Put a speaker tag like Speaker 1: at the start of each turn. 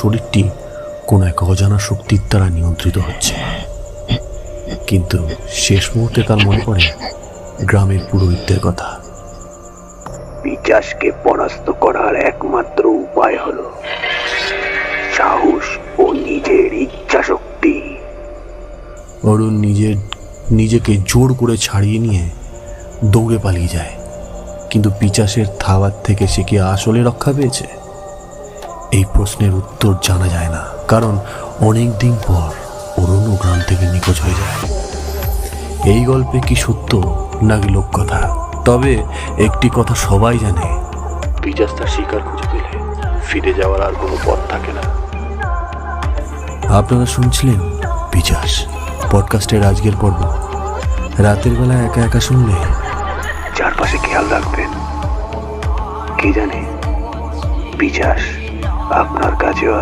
Speaker 1: শরীরটি কোনো এক অজানা শক্তির দ্বারা নিয়ন্ত্রিত হচ্ছে। কিন্তু শেষ মুহূর্তে তার মনে পড়ে গ্রামের পুরোহিতদের কথা।
Speaker 2: পিচাসকে পরাস্ত করার একমাত্র উপায় হলো সাহস ও নিজের ইচ্ছা শক্তি
Speaker 1: অরুণ নিজের নিজেকে জোর করে ছাড়িয়ে নিয়ে দৌড়ে পালিয়ে যায়। কিন্তু পিচাসের থাবার থেকে সে কি আসলে রক্ষা পেয়েছে? এই প্রশ্নের উত্তর জানা যায় না, কারণ অনেক দিন পর অরুণ ও গ্রাম থেকে নিখোঁজ হয়ে যায়। এই গল্পে কি সত্য নাকি লোককথা তবে একটি কথা সবাই জানে পিচাস তার শিকার খুঁজে পেলে ফিরে যাওয়ার আর কোনো পথ থাকে না। আপনারা শুনছিলেন পিচাস, পডকাস্টের আজকের পর্ব। রাতের বেলা একা একা শুনলে
Speaker 2: চারপাশে খেয়াল রাখবেন। কে জানে? পিচাস। আপনার কাছেও